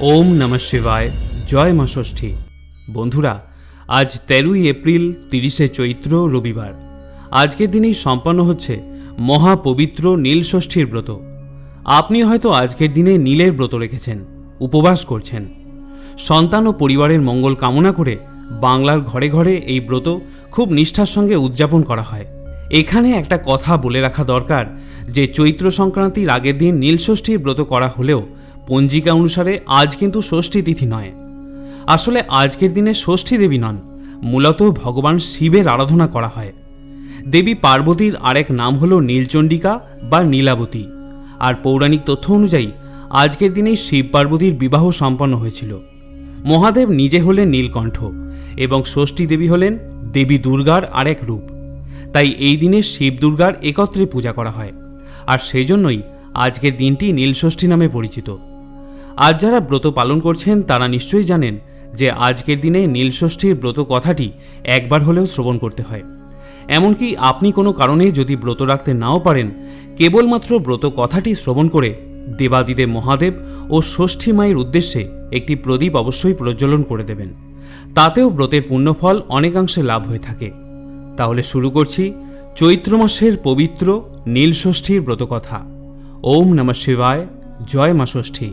ওম নমঃ শিবায়, জয় মা ষষ্ঠী। বন্ধুরা, আজ তেরোই এপ্রিল, তিরিশে চৈত্র, রবিবার। আজকের দিনেই সম্পন্ন হচ্ছে মহাপবিত্র নীল ষষ্ঠীর ব্রত। আপনি হয়তো আজকের দিনে নীলের ব্রত রেখেছেন, উপবাস করছেন। সন্তান ও পরিবারের মঙ্গল কামনা করে বাংলার ঘরে ঘরে এই ব্রত খুব নিষ্ঠার সঙ্গে উদযাপন করা হয়। এখানে একটা কথা বলে রাখা দরকার যে চৈত্র সংক্রান্তির আগের দিন নীলষষ্ঠীর ব্রত করা হলেও পঞ্জিকা অনুসারে আজ কিন্তু ষষ্ঠী তিথি নয়। আসলে আজকের দিনে ষষ্ঠী দেবী নন, মূলত ভগবান শিবের আরাধনা করা হয়। দেবী পার্বতীর আরেক নাম হল নীলচণ্ডিকা বা নীলাবতী, আর পৌরাণিক তথ্য অনুযায়ী আজকের দিনেই শিব পার্বতীর বিবাহ সম্পন্ন হয়েছিল। মহাদেব নিজে হলেন নীলকণ্ঠ এবং ষষ্ঠী দেবী হলেন দেবী দুর্গার আরেক রূপ। তাই এই দিনে শিব দুর্গার একত্রে পূজা করা হয়, আর সেই জন্যই আজকের দিনটি নীলষষ্ঠী নামে পরিচিত। আজ যারা ব্রত পালন করছেন, তারা নিশ্চয়ই জানেন যে আজকের দিনে নীলষষ্ঠীর ব্রত কথাটি একবার হলেও শ্রবণ করতে হয়। এমনকি আপনি কোনো কারণে যদি ব্রত রাখতে নাও পারেন, কেবলমাত্র ব্রত কথাটি শ্রবণ করে দেবাদিদেব মহাদেব ও ষষ্ঠী মায়ের উদ্দেশ্যে একটি প্রদীপ অবশ্যই প্রজ্বলন করে দেবেন। তাতেও ব্রতের পুণ্যফল অনেকাংশে লাভ হয়ে থাকে। তাহলে শুরু করছি চৈত্র মাসের পবিত্র নীলষষ্ঠীর ব্রতকথা ওম নমঃ শিবায়। জয় মা ষষ্ঠী।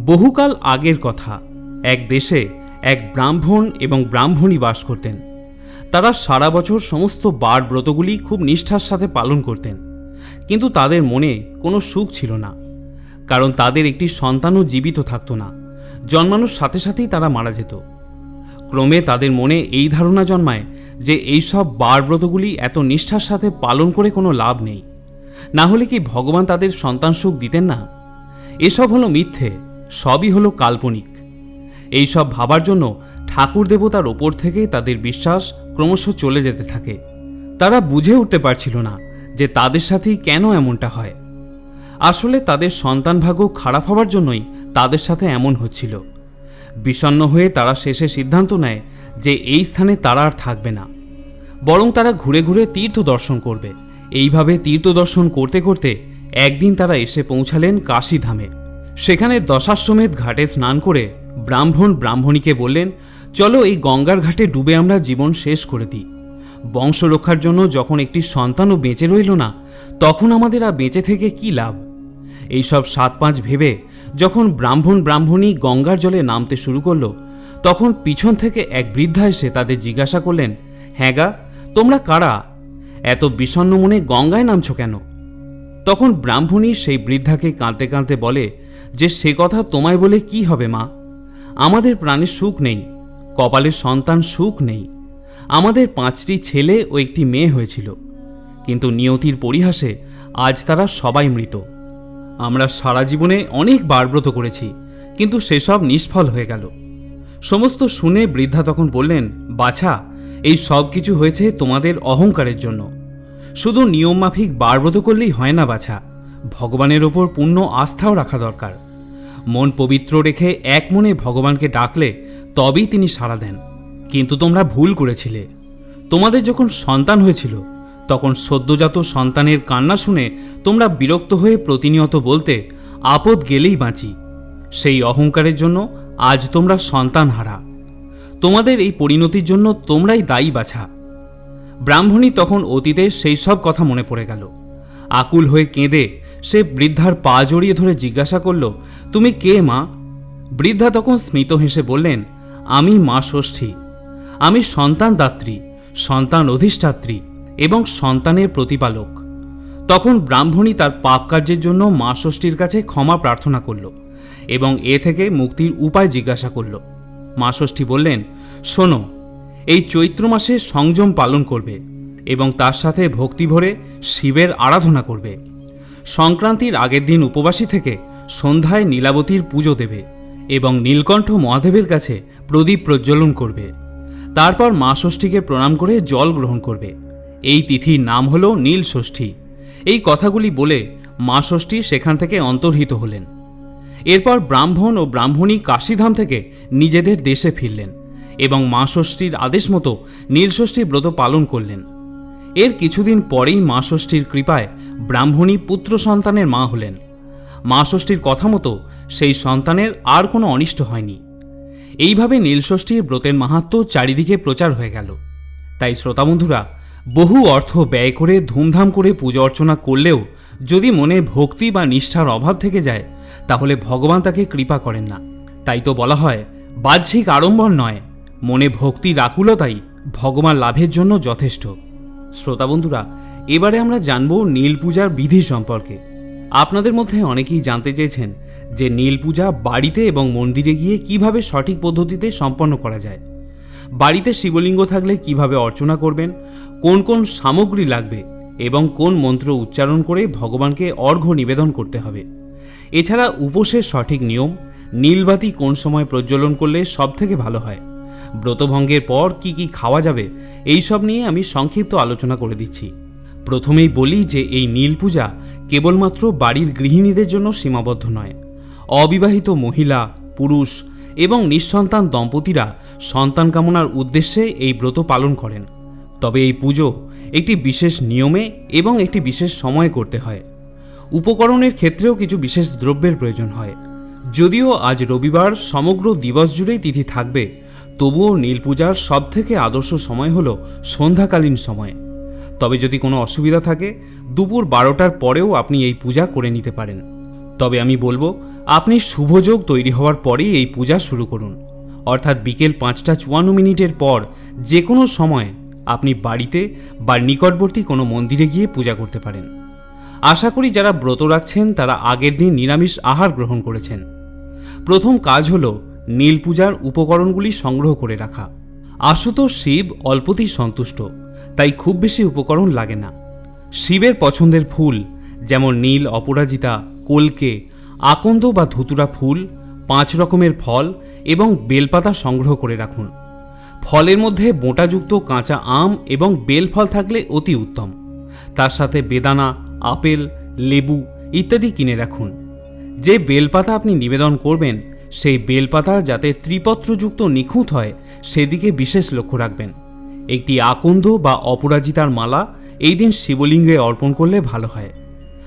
বহুকাল আগের কথা। এক দেশে এক ব্রাহ্মণ এবং ব্রাহ্মণী বাস করতেন। তারা সারা বছর সমস্ত বার ব্রতগুলি খুব নিষ্ঠার সাথে পালন করতেন। কিন্তু তাদের মনে কোনো সুখ ছিল না। কারণ তাদের একটি সন্তানও জীবিত থাকতো না। জন্মানোর সাথে সাথেই তারা মারা যেত। ক্রমে তাদের মনে এই ধারণা জন্মায় যে এইসব বার ব্রতগুলি এত নিষ্ঠার সাথে পালন করে কোনো লাভ নেই। না হলে কি ভগবান তাদের সন্তান সুখ দিতেন না? এসব হলো মিথ্যে। সবই হলো কাল্পনিক। এইসব ভাবার জন্য ঠাকুর দেবতার ওপর থেকে তাদের বিশ্বাস ক্রমশ চলে যেতে থাকে। তারা বুঝে উঠতে পারছিল না যে তাদের সাথেই কেন এমনটা হয়। আসলে তাদের সন্তান ভাগ্য খারাপ হওয়ার জন্যই তাদের সাথে এমন হচ্ছিল। বিষণ্ণ হয়ে তারা শেষে সিদ্ধান্ত নেয় যে এই স্থানে তারা আর থাকবে না। বরং তারা ঘুরে ঘুরে তীর্থ দর্শন করবে। এইভাবে তীর্থ দর্শন করতে করতে একদিন তারা এসে পৌঁছালেন কাশীধামে সেখানে দশাশ্বমেধ ঘাটে স্নান করে ব্রাহ্মণ ব্রাহ্মণীকে বললেন, চলো এই গঙ্গার ঘাটে ডুবে আমরা জীবন শেষ করে দিই। বংশ রক্ষার জন্য যখন একটি সন্তানও বেঁচে রইল না, তখন আমাদের আর বেঁচে থেকে কি লাভ? এইসব সাত পাঁচ ভেবে যখন ব্রাহ্মণ ব্রাহ্মণী গঙ্গার জলে নামতে শুরু করল, তখন পিছন থেকে এক বৃদ্ধা এসে তাদের জিজ্ঞাসা করলেন হ্যাঁ গা, তোমরা কারা? এত বিষণ্ণ মনে গঙ্গায় নামছো কেন? তখন ব্রাহ্মণী সেই বৃদ্ধাকে কাঁদতে কাঁদতে বলে যে সে কথা তোমায় বলে কি হবে, মা? আমাদের প্রাণে সুখ নেই, কপালের সন্তান সুখ নেই। আমাদের পাঁচটি ছেলে ও একটি মেয়ে হয়েছিল, কিন্তু নিয়তির পরিহাসে আজ তারা সবাই মৃত। আমরা সারা জীবনে অনেক বারব্রত করেছি, কিন্তু সেসব নিষ্ফল হয়ে গেল। সমস্ত শুনে বৃদ্ধা তখন বললেন, বাছা, এই সব কিছু হয়েছে তোমাদের অহংকারের জন্য। শুধু নিয়মমাফিক বারব্রত করলেই হয় না বাছা। ভগবানের ওপর পূর্ণ আস্থাও রাখা দরকার। মন পবিত্র রেখে এক মনে ভগবানকে ডাকলে তবেই তিনি সাড়া দেন। কিন্তু তোমরা ভুল করেছিলে। তোমাদের যখন সন্তান হয়েছিল, তখন সদ্যজাত সন্তানের কান্না শুনে তোমরা বিরক্ত হয়ে প্রতিনিয়ত বলতে, আপদ গেলেই বাঁচি। সেই অহংকারের জন্য আজ তোমরা সন্তান হারা। তোমাদের এই পরিণতির জন্য তোমরাই দায়ী বাছা। ব্রাহ্মণী তখন অতীতে সেই সব কথা মনে পড়ে গেল। আকুল হয়ে কেঁদে সে বৃদ্ধার পা জড়িয়ে ধরে জিজ্ঞাসা করল, তুমি কে মা? বৃদ্ধা তখন স্মিত হেসে বললেন, আমি মা ষষ্ঠী। আমি সন্তান দাত্রী, সন্তান অধিষ্ঠাত্রী এবং সন্তানের প্রতিপালক। তখন ব্রাহ্মণী তার পাপ কার্যের জন্য মা ষষ্ঠীর কাছে ক্ষমা প্রার্থনা করল এবং এ থেকে মুক্তির উপায় জিজ্ঞাসা করল। মা ষষ্ঠী বললেন, শোনো এই চৈত্র মাসে সংযম পালন করবে এবং তার সাথে ভক্তি ভরে শিবের আরাধনা করবে। সংক্রান্তির আগের দিন উপবাসী থেকে সন্ধ্যায় নীলাবতীর পুজো দেবে এবং নীলকণ্ঠ মহাদেবের কাছে প্রদীপ প্রজ্বলন করবে। তারপর মা ষষ্ঠীকে প্রণাম করে জল গ্রহণ করবে। এই তিথির নাম হল নীল ষষ্ঠী। এই কথাগুলি বলে মা ষষ্ঠী সেখান থেকে অন্তর্হিত হলেন। এরপর ব্রাহ্মণ ও ব্রাহ্মণী কাশীধাম থেকে নিজেদের দেশে ফিরলেন। এবং মা ষষ্ঠীর আদেশ মতো নীলষষ্ঠী ব্রত পালন করলেন। এর কিছুদিন পরেই মা ষষ্ঠীর কৃপায় ব্রাহ্মণী পুত্র সন্তানের মা হলেন। মা ষষ্ঠীর কথা মতো সেই সন্তানের আর কোনো অনিষ্ট হয়নি। এইভাবে নীলষষ্ঠীর ব্রতের মাহাত্ম চারিদিকে প্রচার হয়ে গেল। তাই শ্রোতাবন্ধুরা, বহু অর্থ ব্যয় করে ধুমধাম করে পূজা অর্চনা করলেও যদি মনে ভক্তি বা নিষ্ঠার অভাব থেকে যায়, তাহলে ভগবান তাকে কৃপা করেন না। তাই তো বলা হয়, বাহ্যিক আড়ম্বর নয়। মনে ভক্তির আকুলতাই ভগবান লাভের জন্য যথেষ্ট। শ্রোতা বন্ধুরা, এবারে আমরা জানব নীল পূজার বিধি সম্পর্কে। আপনাদের মধ্যে অনেকেই জানতে চেয়েছেন যে নীল পূজা বাড়িতে এবং মন্দিরে গিয়ে কীভাবে সঠিক পদ্ধতিতে সম্পন্ন করা যায়। বাড়িতে শিবলিঙ্গ থাকলে কীভাবে অর্চনা করবেন, কোন কোন সামগ্রী লাগবে এবং কোন মন্ত্র উচ্চারণ করে ভগবানকে অর্ঘ্য নিবেদন করতে হবে। এছাড়া উপোসের সঠিক নিয়ম, নীলবাতি কোন সময় প্রজ্বলন করলে সব থেকে ভালো হয়। ব্রতভঙ্গের পর কি কি খাওয়া যাবে এই সব নিয়ে আমি সংক্ষিপ্ত আলোচনা করে দিচ্ছি। প্রথমেই বলি যে এই নীল পূজা কেবলমাত্র বাড়ির গৃহিণীদের জন্য সীমাবদ্ধ নয়। অবিবাহিত মহিলা, পুরুষ এবং নিঃসন্তান দম্পতিরা সন্তান কামনার উদ্দেশ্যে এই ব্রত পালন করেন। তবে এই পুজো একটি বিশেষ নিয়মে এবং একটি বিশেষ সময়ে করতে হয়। উপকরণের ক্ষেত্রেও কিছু বিশেষ দ্রব্যের প্রয়োজন হয়। যদিও আজ রবিবার সমগ্র দিবস জুড়েই তিথি থাকবে তবুও নীল পূজার সবথেকে আদর্শ সময় হল সন্ধ্যাকালীন সময়। তবে যদি কোনো অসুবিধা থাকে, দুপুর বারোটার পরেও আপনি এই পূজা করে নিতে পারেন। তবে আমি বলব, আপনি শুভযোগ তৈরি হওয়ার পরেই এই পূজা শুরু করুন। অর্থাৎ বিকেল পাঁচটা চুয়ান্ন মিনিটের পর যে কোনো সময় আপনি বাড়িতে বা নিকটবর্তী কোনো মন্দিরে গিয়ে পূজা করতে পারেন। আশা করি যারা ব্রত রাখছেন, তারা আগের দিন নিরামিষ আহার গ্রহণ করেছেন। প্রথম কাজ হল নীল পূজার উপকরণগুলি সংগ্রহ করে রাখা। আশুতোষ শিব অল্পতেই সন্তুষ্ট, তাই খুব বেশি উপকরণ লাগে না। শিবের পছন্দের ফুল, যেমন নীল অপরাজিতা, কলকে, আকন্দ বা ধুতুরা ফুল, পাঁচ রকমের ফল এবং বেলপাতা সংগ্রহ করে রাখুন। ফলের মধ্যে বোঁটাযুক্ত কাঁচা আম এবং বেল ফল থাকলে অতি উত্তম। তার সাথে বেদানা, আপেল, লেবু ইত্যাদি কিনে রাখুন। যে বেলপাতা আপনি নিবেদন করবেন সেই বেলপাতা যাতে ত্রিপত্রযুক্ত নিখুঁত হয়, সেদিকে বিশেষ লক্ষ্য রাখবেন। একটি আকন্দ বা অপরাজিতার মালা এই দিন শিবলিঙ্গে অর্পণ করলে ভালো হয়।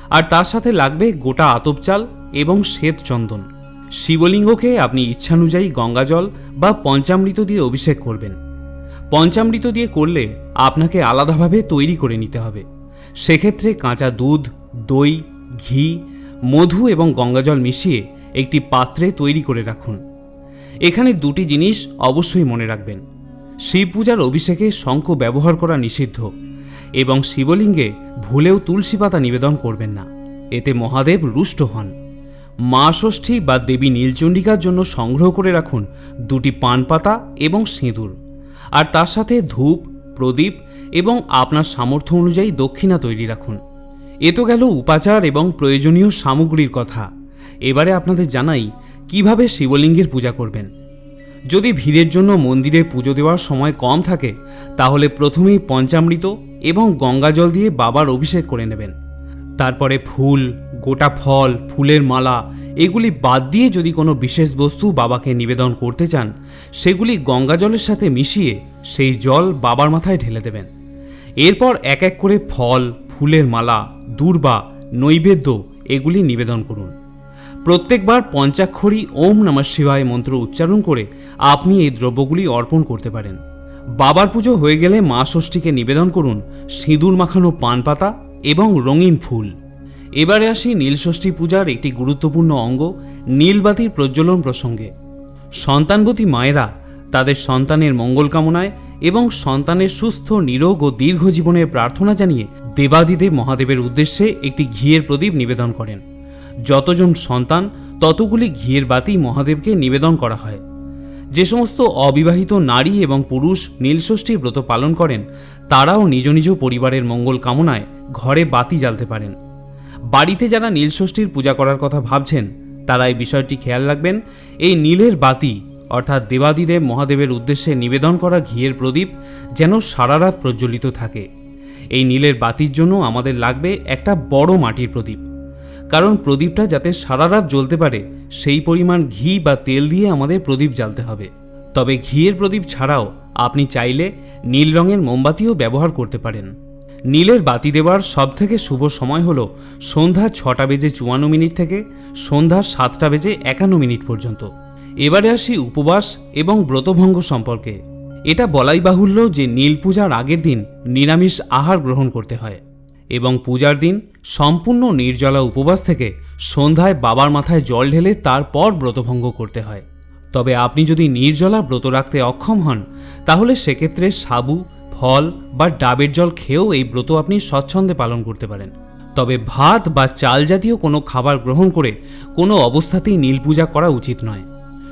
আর তার সাথে লাগবে গোটা আতপ চাল এবং শ্বেত চন্দন। শিবলিঙ্গকে আপনি ইচ্ছানুযায়ী গঙ্গাজল বা পঞ্চামৃত দিয়ে অভিষেক করবেন। পঞ্চামৃত দিয়ে করলে আপনাকে আলাদাভাবে তৈরি করে নিতে হবে। সেক্ষেত্রে কাঁচা দুধ, দই, ঘি, মধু এবং গঙ্গাজল মিশিয়ে একটি পাত্রে তৈরি করে রাখুন। এখানে দুটি জিনিস অবশ্যই মনে রাখবেন। শিব পূজার অভিষেকে শঙ্খ ব্যবহার করা নিষিদ্ধ এবং শিবলিঙ্গে ভুলেও তুলসী পাতা নিবেদন করবেন না। এতে মহাদেব রুষ্ট হন। মা ষষ্ঠী বা দেবী নীলচণ্ডিকার জন্য সংগ্রহ করে রাখুন দুটি পান পাতা এবং সিঁদুর। আর তার সাথে ধূপ, প্রদীপ এবং আপনার সামর্থ্য অনুযায়ী দক্ষিণা তৈরি রাখুন। এ তো গেল উপাচার এবং প্রয়োজনীয় সামগ্রীর কথা। এবারে আপনাদের জানাই কীভাবে শিবলিঙ্গের পূজা করবেন। যদি ভিড়ের জন্য মন্দিরে পুজো দেওয়ার সময় কম থাকে, তাহলে প্রথমেই পঞ্চামৃত এবং গঙ্গাজল দিয়ে বাবার অভিষেক করে নেবেন। তারপরে ফুল, গোটা ফল, ফুলের মালা, এগুলি বাদ দিয়ে যদি কোনো বিশেষ বস্তু বাবাকে নিবেদন করতে চান, সেগুলি গঙ্গাজলের সাথে মিশিয়ে সেই জল বাবার মাথায় ঢেলে দেবেন। এরপর এক এক করে ফল, ফুলের মালা, দূর্বা, নৈবেদ্য এগুলি নিবেদন করুন। প্রত্যেকবার পঞ্চাক্ষরী ওম নমঃ শিবায় মন্ত্র উচ্চারণ করে আপনি এই দ্রব্যগুলি অর্পণ করতে পারেন। বাবার পুজো হয়ে গেলে মা ষষ্ঠীকে নিবেদন করুন সিঁদুর মাখানো পান পাতা এবং রঙিন ফুল। এবারে আসি নীলষষ্ঠী পূজার একটি গুরুত্বপূর্ণ অঙ্গ নীলবাতির প্রজ্বলন প্রসঙ্গে। সন্তানবতী মায়েরা তাদের সন্তানের মঙ্গল কামনায় এবং সন্তানের সুস্থ, নিরোগ ও দীর্ঘ জীবনের প্রার্থনা জানিয়ে দেবাদিদেব মহাদেবের উদ্দেশ্যে একটি ঘিয়ের প্রদীপ নিবেদন করেন। যতজন সন্তান, ততগুলি ঘিয়ের বাতি মহাদেবকে নিবেদন করা হয়। যে সমস্ত অবিবাহিত নারী এবং পুরুষ নীলষষ্ঠীর ব্রত পালন করেন, তারাও নিজ নিজ পরিবারের মঙ্গল কামনায় ঘরে বাতি জ্বালতে পারেন। বাড়িতে যারা নীলষষ্ঠীর পূজা করার কথা ভাবছেন, তারা এই বিষয়টি খেয়াল রাখবেন। এই নীলের বাতি, অর্থাৎ দেবাদিদেব মহাদেবের উদ্দেশ্যে নিবেদন করা ঘিয়ের প্রদীপ যেন সারা রাত প্রজ্বলিত থাকে। এই নীলের বাতির জন্য আমাদের লাগবে একটা বড় মাটির প্রদীপ। কারণ প্রদীপটা যাতে সারা রাত জ্বলতে পারে, সেই পরিমাণ ঘি বা তেল দিয়ে আমাদের প্রদীপ জ্বালতে হবে। তবে ঘিয়ের প্রদীপ ছাড়াও আপনি চাইলে নীল রঙের মোমবাতিও ব্যবহার করতে পারেন। নীলের বাতি দেওয়ার সবথেকে শুভ সময় হল সন্ধ্যা ছটা বেজে চুয়ান্ন মিনিট থেকে সন্ধ্যা সাতটা বেজে একান্ন মিনিট পর্যন্ত। এবারে আসি উপবাস এবং ব্রতভঙ্গ সম্পর্কে। এটা বলাই বাহুল্য যে নীল পূজার আগের দিন নিরামিষ আহার গ্রহণ করতে হয়। এবং পূজার দিন সম্পূর্ণ নির্জলা উপবাস থেকে সন্ধ্যায় বাবার মাথায় জল ঢেলে তারপর ব্রতভঙ্গ করতে হয়। তবে আপনি যদি নির্জলা ব্রত রাখতে অক্ষম হন, তাহলে সেক্ষেত্রে সাবু, ফল বা ডাবের জল খেয়েও এই ব্রত আপনি স্বচ্ছন্দে পালন করতে পারেন। তবে ভাত বা চাল জাতীয় কোনো খাবার গ্রহণ করে কোনো অবস্থাতেই নীল পূজা করা উচিত নয়।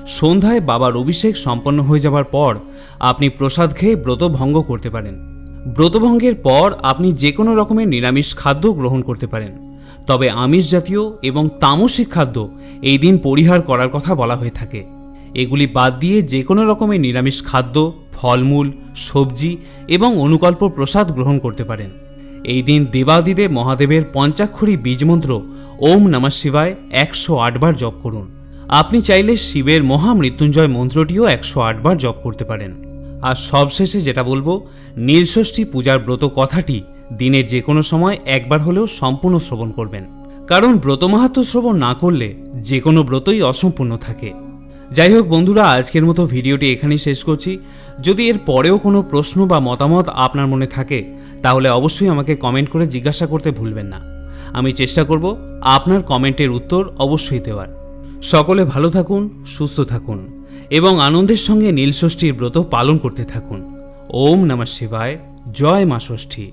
সন্ধ্যায় বাবার অভিষেক সম্পন্ন হয়ে যাবার পর আপনি প্রসাদ খেয়ে ব্রত ভঙ্গ করতে পারেন। ব্রতভঙ্গের পর আপনি যে কোনো রকমের নিরামিষ খাদ্য গ্রহণ করতে পারেন। তবে আমিষ জাতীয় এবং তামসিক খাদ্য এই দিন পরিহার করার কথা বলা হয়ে থাকে। এগুলি বাদ দিয়ে যে কোনো রকমের নিরামিষ খাদ্য, ফলমূল, সবজি এবং অনুকল্প প্রসাদ গ্রহণ করতে পারেন। এই দিন দেবাদিদেব মহাদেবের পঞ্চাক্ষরী বীজমন্ত্র ওম নমঃ শিবায় একশো আটবার জপ করুন। আপনি চাইলে শিবের মহামৃত্যুঞ্জয় মন্ত্রটিও একশো আটবার জপ করতে পারেন। আর সবশেষে যেটা বলব, নীলষষ্ঠী পূজার ব্রত কথাটি দিনের যে কোনো সময় একবার হলেও সম্পূর্ণ শ্রবণ করবেন। কারণ ব্রত মাহাত্ম শ্রবণ না করলে যে কোনো ব্রতই অসম্পূর্ণ থাকে। যাই হোক বন্ধুরা, আজকের মতো ভিডিওটি এখানেই শেষ করছি। যদি এর পরেও কোনো প্রশ্ন বা মতামত আপনার মনে থাকে, তাহলে অবশ্যই আমাকে কমেন্ট করে জিজ্ঞাসা করতে ভুলবেন না। আমি চেষ্টা করব আপনার কমেন্টের উত্তর অবশ্যই দেওয়ার। সকলে ভালো থাকুন, সুস্থ থাকুন। এবং আনন্দের সঙ্গে নীলষষ্ঠীর ব্রত পালন করতে থাকুন। ওম নমঃ শিবায়। জয় মা ষষ্ঠী।